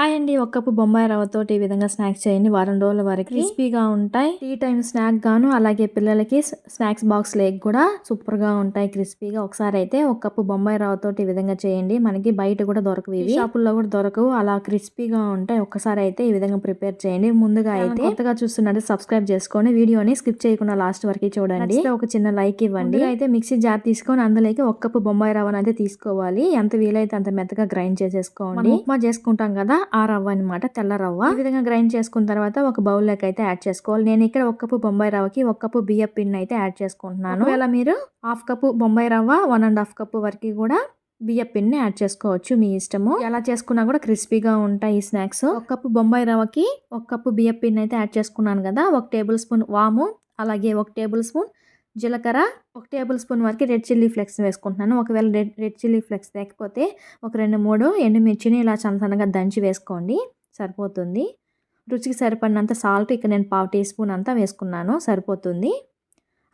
Hi అండి. ఒక cup Bombay రవ్వతోటి ఈ విధంగా స్నాక్స్ చేయండి. వారం రోజుల వరకు క్రిస్పీగా ఉంటాయి. టీ టైం స్నాక్ గాను అలాగే పిల్లలకి స్నాక్స్ బాక్స్ లేక్ కూడా సూపర్గా ఉంటాయి. క్రిస్పీగా ఒకసారి అయితే ఒక కప్పు బొంబాయి రవ్వతోటి ఈ విధంగా చేయండి. మనకి బయట కూడా దొరకవు ఇవి. షాపుల్లో కూడా దొరకవు. అలా క్రిస్పీగా ఉంటాయి. ఒక్కసారి అయితే ఈ విధంగా ప్రిపేర్ చేయండి. ముందుగా అయితే కొత్తగా చూస్తున్నట్టు సబ్స్క్రైబ్ చేసుకొని వీడియోని స్కిప్ చేయకుండా లాస్ట్ వరకు చూడండి. ఒక చిన్న లైక్ ఇవ్వండి. అయితే మిక్సీ జార్ తీసుకొని అందులోకి ఒక కప్పు బొంబాయి రవ్వను అయితే తీసుకోవాలి. ఎంత వీలైతే అంత మెత్తగా గ్రైండ్ చేసేసుకోండి. ఉప్మా చేసుకుంటాం కదా ఆ రవ్వ అన్నమాట తెల్ల రవ్వ. ఈ విధంగా గ్రైండ్ చేసుకున్న తర్వాత ఒక బౌల్లోకి అయితే యాడ్ చేసుకోవాలి. నేను ఇక్కడ ఒక కప్పు బొంబాయి రవ్వకి ఒక కప్పు బియ్య పిండి అయితే యాడ్ చేసుకుంటున్నాను. ఒకవేళ మీరు హాఫ్ కప్పు బొంబాయి రవ్వ వన్ అండ్ హాఫ్ కప్పు వరకు కూడా బియ్య పిండిని యాడ్ చేసుకోవచ్చు మీ ఇష్టము. ఎలా చేసుకున్నా కూడా క్రిస్పీగా ఉంటాయి ఈ స్నాక్స్. ఒక కప్పు బొంబాయి రవ్వకి ఒక కప్పు బియ్య పిండి అయితే యాడ్ చేసుకున్నాను కదా ఒక టేబుల్ స్పూన్ వాము అలాగే ఒక టేబుల్ స్పూన్ జీలకర్ర ఒక టేబుల్ స్పూన్ వరకు రెడ్ చిల్లీ ఫ్లెక్స్ వేసుకుంటున్నాను. ఒకవేళ రెడ్ రెడ్ చిల్లీ ఫ్లెక్స్ లేకపోతే ఒక రెండు మూడు ఎండుమిర్చిని ఇలా సన్న సన్నగా దంచి వేసుకోండి. సరిపోతుంది. రుచికి సరిపడినంత సాల్ట్ ఇక్కడ నేను పావు టీ స్పూన్ అంతా వేసుకున్నాను. సరిపోతుంది.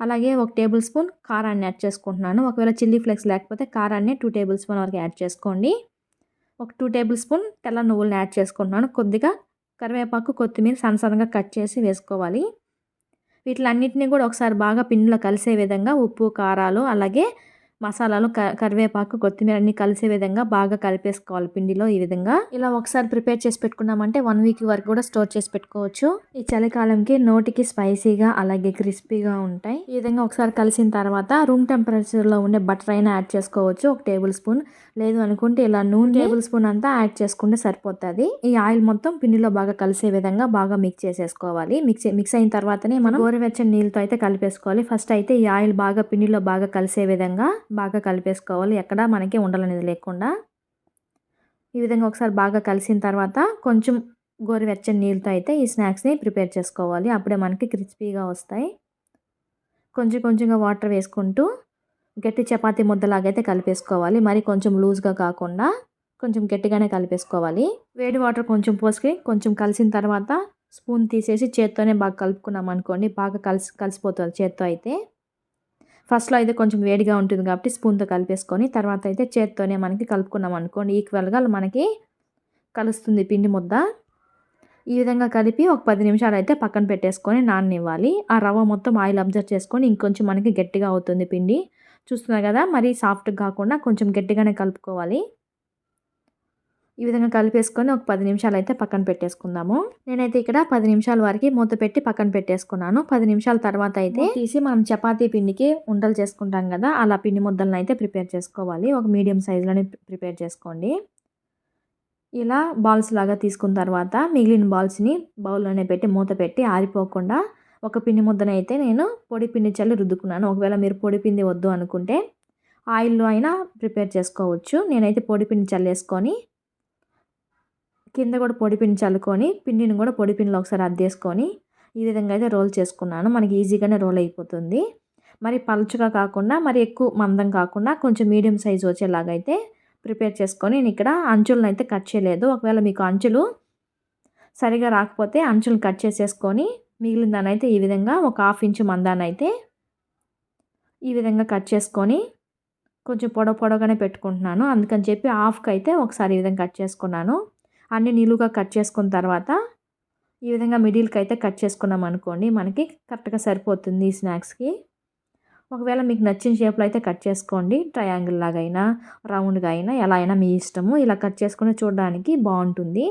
అలాగే ఒక టేబుల్ స్పూన్ కారాన్ని యాడ్ చేసుకుంటున్నాను. ఒకవేళ చిల్లీ ఫ్లేక్స్ లేకపోతే కారాన్ని టూ టేబుల్ స్పూన్ వరకు యాడ్ చేసుకోండి. ఒక టూ టేబుల్ స్పూన్ తెల్ల నువ్వులను యాడ్ చేసుకుంటున్నాను. కొద్దిగా కరివేపాకు కొత్తిమీర సన్న సన్నగా కట్ చేసి వేసుకోవాలి. వీటిలన్నిటిని కూడా ఒకసారి బాగా పిండిలో కలిసే విధంగా ఉప్పు కారాలు అలాగే మసాలాలు క కరివేపాకు కొత్తిమీర అన్ని కలిసే విధంగా బాగా కలిపేసుకోవాలి పిండిలో ఈ విధంగా. ఇలా ఒకసారి ప్రిపేర్ చేసి పెట్టుకున్నామంటే వన్ వీక్ వరకు కూడా స్టోర్ చేసి పెట్టుకోవచ్చు. ఈ చలికాలంకి నోటికి స్పైసీగా అలాగే క్రిస్పీగా ఉంటాయి. ఈ విధంగా ఒకసారి కలిసిన తర్వాత రూమ్ టెంపరేచర్లో ఉండే బటర్ అయినా యాడ్ చేసుకోవచ్చు. ఒక టేబుల్ స్పూన్. లేదు అనుకుంటే ఇలా నూనె టేబుల్ స్పూన్ అంతా యాడ్ చేసుకుంటే సరిపోతుంది. ఈ ఆయిల్ మొత్తం పిండిలో బాగా కలిసే విధంగా బాగా మిక్స్ చేసేసుకోవాలి. మిక్స్ మిక్స్ అయిన తర్వాతనే మనం గోరువెచ్చని నీళ్ళతో అయితే కలిపేసుకోవాలి. ఫస్ట్ అయితే ఈ ఆయిల్ బాగా పిండిలో బాగా కలిసే విధంగా బాగా కలిపేసుకోవాలి. ఎక్కడా మనకి ఉండలనేది లేకుండా. ఈ విధంగా ఒకసారి బాగా కలిసిన తర్వాత కొంచెం గోరువెచ్చని నీళ్ళతో అయితే ఈ స్నాక్స్ని ప్రిపేర్ చేసుకోవాలి. అప్పుడే మనకి క్రిస్పీగా వస్తాయి. కొంచెం కొంచెంగా వాటర్ వేసుకుంటూ గట్టి చపాతి ముద్దలాగైతే కలిపేసుకోవాలి. మరి కొంచెం లూజ్గా కాకుండా కొంచెం గట్టిగానే కలిపేసుకోవాలి. వేడి వాటర్ కొంచెం పోసుకొని కొంచెం కలిసిన తర్వాత స్పూన్ తీసేసి చేత్తోనే బాగా కలుపుకున్నాం అనుకోండి బాగా కలిసి కలిసిపోతుంది చేత్తో అయితే. ఫస్ట్లో అయితే కొంచెం వేడిగా ఉంటుంది కాబట్టి స్పూన్తో కలిపేసుకొని తర్వాత అయితే చేత్తోనే మనకి కలుపుకున్నాం అనుకోండి. ఈక్వల్గా మనకి కలుస్తుంది పిండి ముద్ద. ఈ విధంగా కలిపి ఒక పది నిమిషాలు అయితే పక్కన పెట్టేసుకొని నాననివ్వాలి. ఆ రవ్వ మొత్తం ఆయిల్ అబ్జర్వ్ చేసుకొని ఇంకొంచెం మనకి గట్టిగా అవుతుంది పిండి. చూస్తున్నారు కదా మరి సాఫ్ట్గా కాకుండా కొంచెం గట్టిగానే కలుపుకోవాలి. ఈ విధంగా కలిపేసుకొని ఒక పది నిమిషాలు అయితే పక్కన పెట్టేసుకుందాము. నేనైతే ఇక్కడ పది నిమిషాల వరకు మూత పెట్టి పక్కన పెట్టేసుకున్నాను. పది నిమిషాల తర్వాత అయితే తీసి మనం చపాతీ పిండికి ఉండలు చేసుకుంటాం కదా అలా పిండి ముద్దలను అయితే ప్రిపేర్ చేసుకోవాలి. ఒక మీడియం సైజులోనే ప్రిపేర్ చేసుకోండి. ఇలా బాల్స్ లాగా తీసుకున్న తర్వాత మిగిలిన బాల్స్ని బౌల్లోనే పెట్టి మూత పెట్టి ఆరిపోకుండా ఒక పిండి ముద్దను అయితే నేను పొడి పిండి చల్లి రుద్దుకున్నాను. ఒకవేళ మీరు పొడి పిండి వద్దు అనుకుంటే ఆయిల్లో అయినా ప్రిపేర్ చేసుకోవచ్చు. నేనైతే పొడి పిండి చల్లేసుకొని కింద కూడా పొడి పిండి చల్లుకొని పిండిని కూడా పొడి పిండిలో ఒకసారి అద్దేసుకొని ఈ విధంగా అయితే రోల్ చేసుకున్నాను. మనకి ఈజీగానే రోల్ అయిపోతుంది. మరి పలుచుగా కాకుండా మరి ఎక్కువ మందం కాకుండా కొంచెం మీడియం సైజ్ వచ్చేలాగైతే ప్రిపేర్ చేసుకొని నేను ఇక్కడ అంచులను అయితే కట్ చేయలేదు. ఒకవేళ మీకు అంచులు సరిగా రాకపోతే అంచులను కట్ చేసేసుకొని మిగిలిన దాన్ని అయితే ఈ విధంగా ఒక హాఫ్ ఇంచు మందాన్ని అయితే ఈ విధంగా కట్ చేసుకొని కొంచెం పొడవు పొడవుగానే పెట్టుకుంటున్నాను. అందుకని చెప్పి హాఫ్కి అయితే ఒకసారి ఈ విధంగా కట్ చేసుకున్నాను. అన్ని నిలువుగా కట్ చేసుకున్న తర్వాత ఈ విధంగా మిడిల్కి అయితే కట్ చేసుకున్నాం అనుకోండి మనకి కరెక్ట్గా సరిపోతుంది ఈ స్నాక్స్కి. ఒకవేళ మీకు నచ్చిన షేప్లో అయితే కట్ చేసుకోండి. ట్రయాంగిల్ లాగా అయినా రౌండ్గా అయినా ఎలా అయినా మీ ఇష్టము. ఇలా కట్ చేసుకుని చూడడానికి బాగుంటుంది.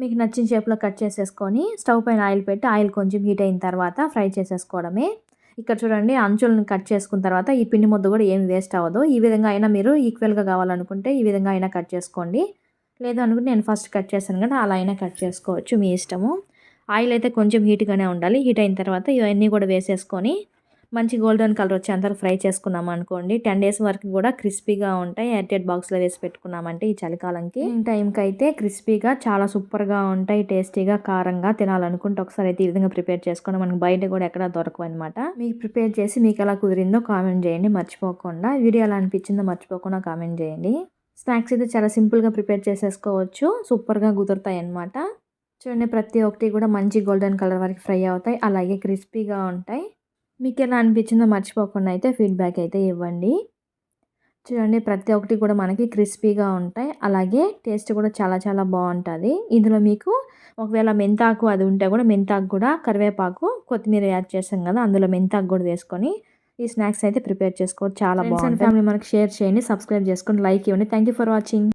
మీకు నచ్చిన షేప్లో కట్ చేసేసుకొని స్టవ్ పైన ఆయిల్ పెట్టి ఆయిల్ కొంచెం హీట్ అయిన తర్వాత ఫ్రై చేసేసుకోవడమే. ఇక్కడ చూడండి అంచులను కట్ చేసుకున్న తర్వాత ఈ పిండి ముద్ద కూడా ఏం వేస్ట్ అవ్వదు. ఈ విధంగా అయినా మీరు ఈక్వల్గా కావాలనుకుంటే ఈ విధంగా అయినా కట్ చేసుకోండి. లేదు అనుకుంటే నేను ఫస్ట్ కట్ చేశాను కదా అలా అయినా కట్ చేసుకోవచ్చు మీ ఇష్టము. ఆయిల్ అయితే కొంచెం హీట్గానే ఉండాలి. హీట్ అయిన తర్వాత ఇవన్నీ కూడా వేసేసుకొని మంచి గోల్డెన్ కలర్ వచ్చేంత ఫ్రై చేసుకున్నాం అనుకోండి. టెన్ డేస్ వరకు కూడా క్రిస్పీగా ఉంటాయి. ఎయిర్టెడ్ బాక్స్లో వేసి పెట్టుకున్నామంటే ఈ చలికాలంకి. ఈ టైంకి అయితే క్రిస్పీగా చాలా సూపర్గా ఉంటాయి. టేస్టీగా కారంగా తినాలనుకుంటే ఒకసారి అయితే ఈ విధంగా ప్రిపేర్ చేసుకొని మనకి బయట కూడా ఎక్కడ దొరకవు అనమాట మీకు ప్రిపేర్ చేసి మీకు ఎలా కుదిరిందో కామెంట్ చేయండి. మర్చిపోకుండా. వీడియో ఎలా అనిపించిందో మర్చిపోకుండా కామెంట్ చేయండి. స్నాక్స్ అయితే చాలా సింపుల్గా ప్రిపేర్ చేసేసుకోవచ్చు. సూపర్గా కుదురుతాయి అన్నమాట చూడండి ప్రతి ఒక్కటి కూడా మంచి గోల్డెన్ కలర్ వరకు ఫ్రై అవుతాయి. అలాగే క్రిస్పీగా ఉంటాయి. మీకు ఎలా అనిపించిందో మర్చిపోకుండా అయితే ఫీడ్బ్యాక్ అయితే ఇవ్వండి. చూడండి ప్రతి ఒక్కటి కూడా మనకి క్రిస్పీగా ఉంటాయి. అలాగే టేస్ట్ కూడా చాలా చాలా బాగుంటుంది. ఇందులో మీకు ఒకవేళ మెంతాకు అది ఉంటే కూడా మెంతాకు కూడా కరివేపాకు కొత్తిమీర యాడ్ చేస్తాం కదా అందులో మెంతాకు కూడా వేసుకొని ఈ స్నాక్స్ అయితే ప్రిపేర్ చేసుకోవచ్చు చాలా బాగుంటుంది ఫ్యామిలీ మనకి షేర్ చేయండి సబ్స్క్రైబ్ చేసుకోండి లైక్ ఇవ్వండి. Thank you for watching